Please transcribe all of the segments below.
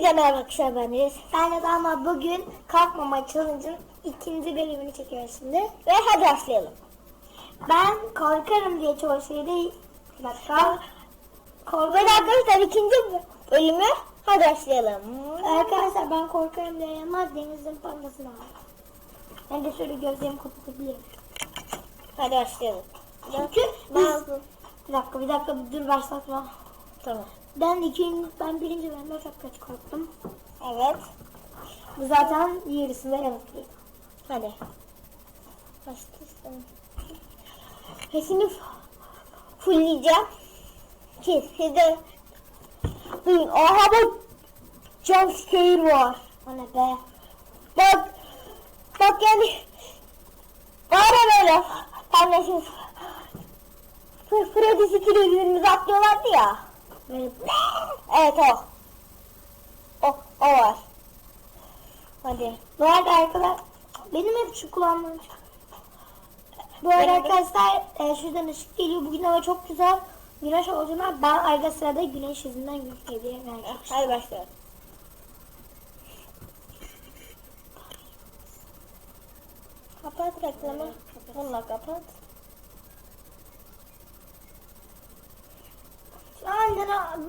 Hepinize merhaba arkadaşlar ben Deniz. Ben de ama bugün kalkmama challenge'ın ikinci bölümünü çekiyoruz şimdi. Ve hadi başlayalım. Ben korkarım diye çoğu şeyde bir dakika. Korkarım. arkadaşlar ikinci bölümü hadi başlayalım. Arkadaşlar ben korkarım diye ama denizin parmasını var. Ben de şöyle gözlerimi kapatabilirim. Hadi başlayalım. Çünkü biz... Bir dakika bir dakika dur başlatma. Tamam. Ben ikinci, ben birinci bölümde çok kötü korktum. Evet. Bu zaten yarısında yanıtlıyım. Hadi. Başlasın. Hepsini f- fullleyeceğim. Ki siz de duyun. Aha bak. Jump scare var. Ne be? Bak. Bak yani. Var ya böyle. Siz F- Freddy birbirimize atlıyorlardı ya. Böyle Evet o. O, o var. Hadi. Bu arada arkadaşlar benim hep şu kulağımdan çıkıyor. Bu arada arkadaşlar e, şuradan ışık geliyor. Bugün hava çok güzel. Güneş olduğuna ben arka sırada güneş yüzünden yani. Hadi başlayalım. Kapat reklamı. Bununla kapat.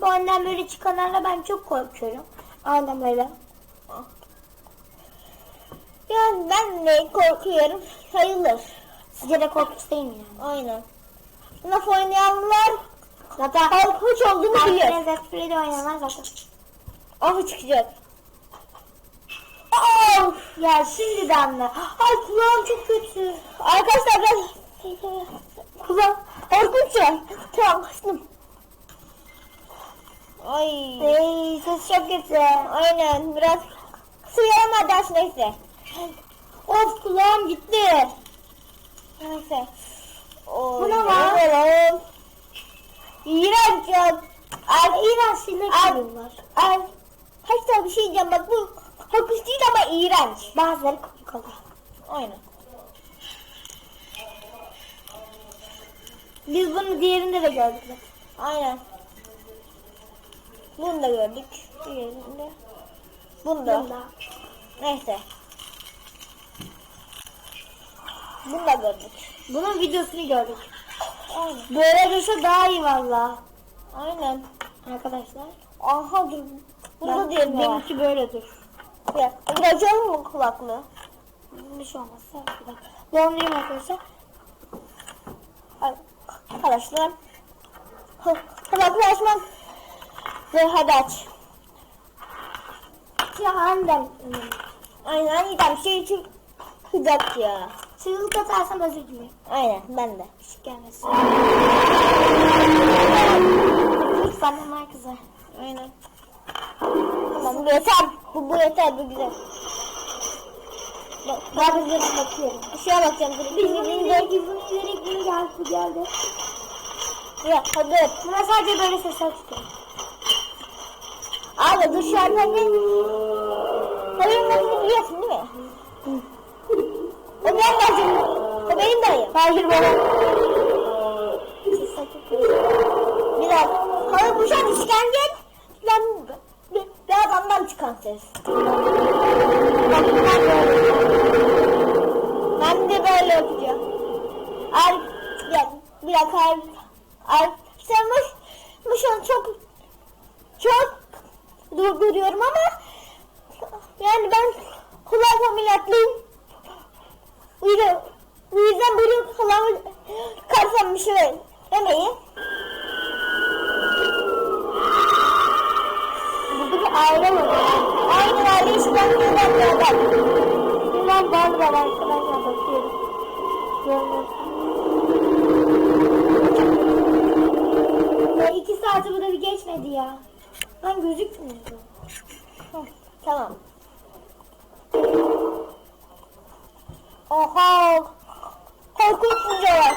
Bu annem böyle çıkanlarla ben çok korkuyorum. Annem böyle. Yani ben de korkuyorum. Sayılır. Sizce de korkunç değil mi yani? Aynen. Nasıl oynayanlar zaten korkunç olduğunu biliyor. Herkes Freddy oynayanlar zaten. Oh çıkacak. Of ya şimdi de anne. Ay kulağım çok kötü. Arkadaşlar ben kulağım korkunç ya. Tamam kıstım. Ay. Ey ses çok kötü. Aynen biraz sıyarım ders neyse. Of kulağım gitti. Neyse. Oy, Bu ne lan? oğlum. İğrenç ya. Ay, İğrenç şeyler Ay. çıkıyorlar. ay. Hatta bir şey diyeceğim bak bu korkunç değil ama iğrenç. Bazıları komik oluyor. Aynen. Biz bunu diğerinde de gördük. Aynen. Bunu da gördük. Diğerinde. Bunu da. Bunda. Neyse. Bunu da gördük. Bunun videosunu gördük. Aynen. Böyle dursa daha iyi valla. Aynen. Arkadaşlar. Aha dur. Burada Ben- diğeri var. Benimki böyle dur. Ya, bir açalım mı kulaklığı? Bir şey olmazsa bir dakika. Arkadaşlar. Arkadaşlar. Kulaklığı açmak. Ya annem. Aynen bir şey için sıcak ya. Çığlık atarsam özür dilerim. Aynen ben de. Işık gelmesin. Lütfen onlar kızar. Aynen. Tamam bu yeter. Bu, bu yeter bu güzel. Bak, Ben de bakıyorum. bir şeye bakacağım. Bir bir bunu izleyerek bunu geldi, geldi. Ya hadi. Buna sadece böyle sesler çıkıyor. Abi dur şu an ne? Hayır nasıl biliyorsun değil mi? O benim dayım. O benim dayım. Hayır bana. Bir dakika. Hayır bu şu an işkence. Ben bir, bir adamdan çıkan ses. Bak ben böyle. Ben de böyle yapacağım. Ay, ya, bir dakika. Ay, ay, şu an çok çok durduruyorum ama yani ben kulak ameliyatlıyım. Bu yüzden, bu yüzden böyle kulağımı karsam bir şey demeyin. Burada bir aile var. Aynı aile işlemlerden bir adam. Bundan bal var arkadaşlar bakıyorum. Görmüyorum. Ya iki saati bu da bir geçmedi ya. Ben gözükmüyor. Hı, Tamam. Oha. Korkunç var.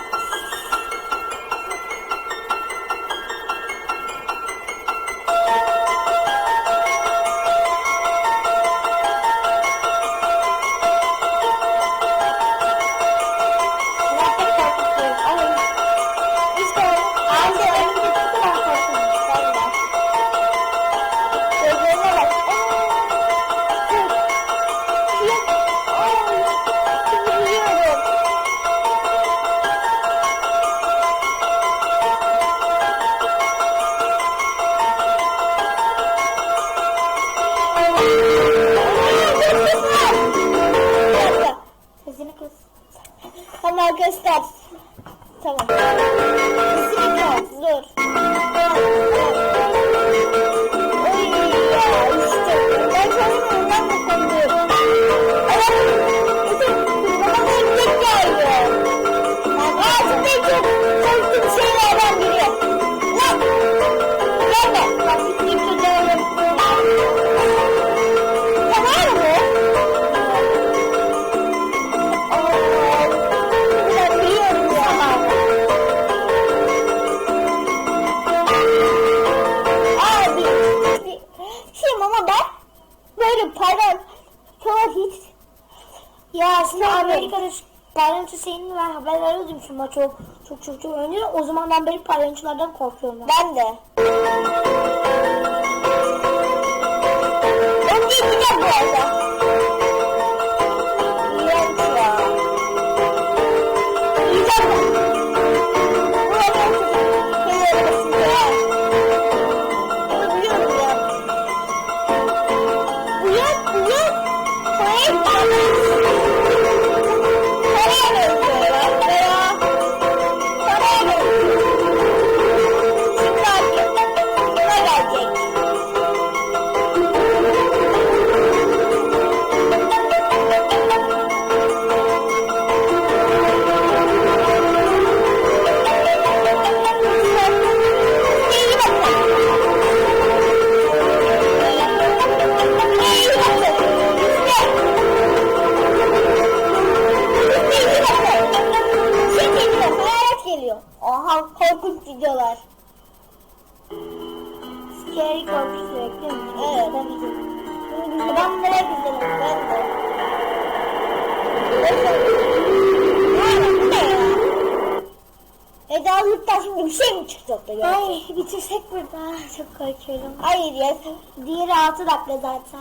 Ya aslında. Amerika'da şu palyaço şeyini ben haberlerde duymuşum. ama Çok çok çok çok oynuyor. O zamandan beri palyaçolardan korkuyorum ben. ben de. Önce gideceğim bu arada. İğrenç ya. Ben. Scary korku sürekli mi? Evet. Tabii ki. Ben bunlara güzelim. Ben de. Ya? Edalıktan şimdi bir şey mi çıkacak da gerçekten? Ay bitirsek burada. Çok korkuyorum. Hayır ya. Diğeri 6 dakika zaten.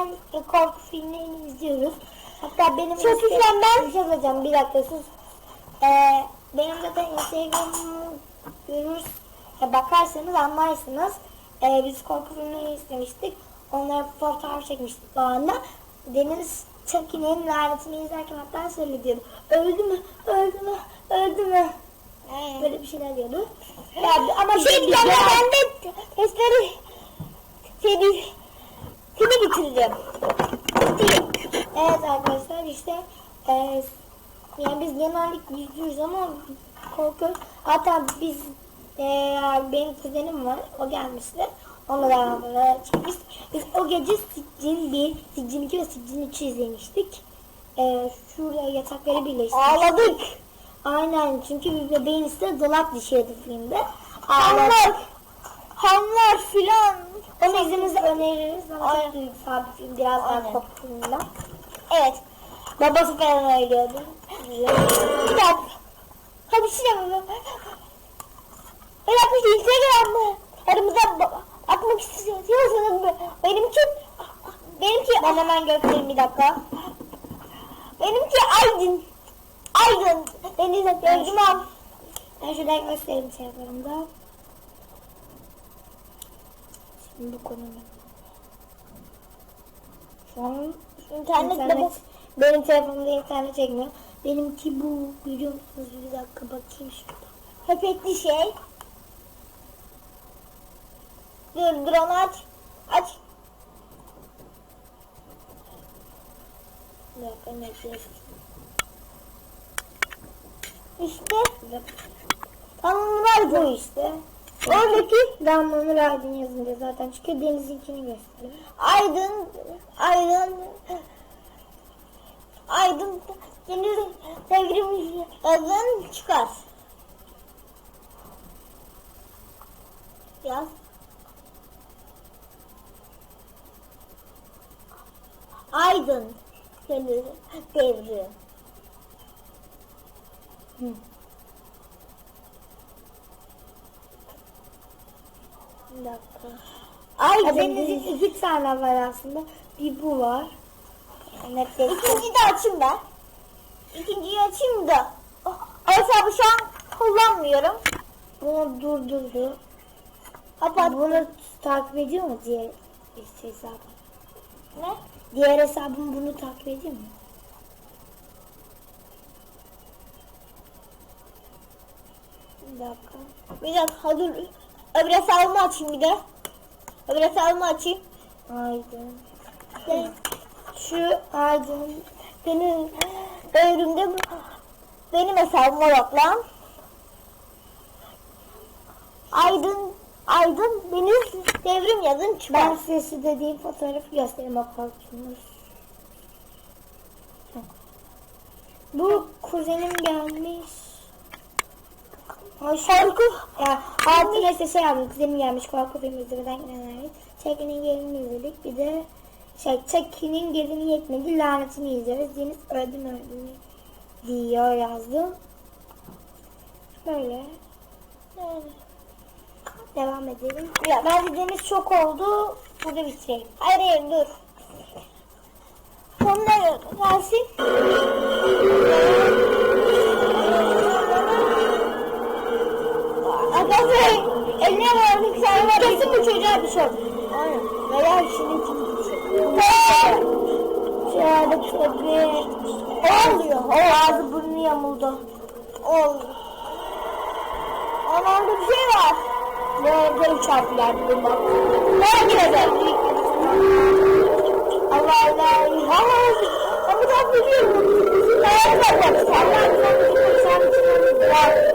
Zaten genellikle korku filmlerini izliyoruz. Hatta benim Çok güzel ben- Bir şey söyleyeceğim bir dakika sus. Ee, benim zaten Instagram'ımı görür, e, bakarsanız anlarsınız. Ee, biz korku filmleri izlemiştik. Onları fotoğraf çekmiştik o anda. Deniz Çakin'in lanetini izlerken hatta şöyle diyordu. Öldü mü? Öldü mü? Öldü mü? Böyle bir şeyler diyordu. Ya, ama şey diyeceğim ya ben de testleri seni seni bitireceğim. Evet arkadaşlar işte e, yani biz genellikle yüzüyoruz ama korkuyoruz. Hatta biz e, benim kuzenim var o gelmişti. Onunla beraber çekmiştik. Biz o gece Siccin 1, Siccin 2 ve Siccin 3'ü izlemiştik. E, şurada yatakları birleştirdik. Ağladık. Aynen çünkü bir bebeğin üstüne dolap düşüyordu filmde. Ağladık. hanlar filan. Öneririz ama çok duygusal bir film. Biraz daha filminden. Evet. Babası falan. Bir dakika. Hadi sinema. Bırakmış Instagram'da. Aramızda ba- bakmak istiyorsanız be- benimki benimki Ben hemen göstereyim bir dakika. benimki Aydın. Aydın. Deniz Özgürman. Ben şurada göstereyim telefonumda. Şimdi bu konuda. Şu an İnternette bu. internet, benim telefonumda internet çekmiyor. Benimki bu. Görüyor musunuz? Bir dakika bakayım şurada. Köpekli şey. Dur onu aç. Aç. Bir dakika ne? İşte. Damlanur Aydın. Bu işte. Oradaki Damlanur Aydın yazınca zaten çıkıyor. Deniz'inkini gösteriyor. Aydın, Aydın, Aydın deniz devrim yazın çıkar. Yaz. Aydın deniz devrim. Hı. Dakika. Ya Deniz'in iki tane var aslında. Bir bu var. Evet, İkinciyi de açayım ben. İkinciyi açayım da. O hesabı şu an kullanmıyorum. Bunu durdurdu. Kapat. Bunu takip ediyor mu diğer hesabım? Ne? Diğer hesabım bunu takip ediyor mu? Bir dakika. Bir dakika dur. Öbür hesabımı açayım bir de. Öbür hesabımı açayım. Aydın. Ben- Şu Aydın. Benim devrimde benim hesabıma bak lan. Aydın Aydın benim devrim yazın çıkar. Ben şu dediğim fotoğrafı göstereyim bakarsanız. Bu kuzenim gelmiş. Korku Ya altına işte şey yaptım. Kuzenim gelmiş korku filmi izlemeden gelenler. Çekin'in gelini izledik. Bir de şey Çekin'in gelini yetmedi. Lanetini izliyoruz. Deniz öldüm öldüm diyor yazdım. Böyle. Devam edelim. Ya, Bence Deniz çok oldu. Burada bitirelim. hayır hayır dur. Sonunda gelsin. Arkadaşlar eline verdik sayma. Kesin bu çocuğa bir şey oldu. Aynen. Veya şimdi kim Şöyle tabii. O oluyor. O ağzı burnu yamuldu. O oluyor. Ama orada bir şey var. Böyle Ne girecek? Allah Allah. Allah. Ben bir daha biliyorum. Ben de yapacağım. Sen ben sen sen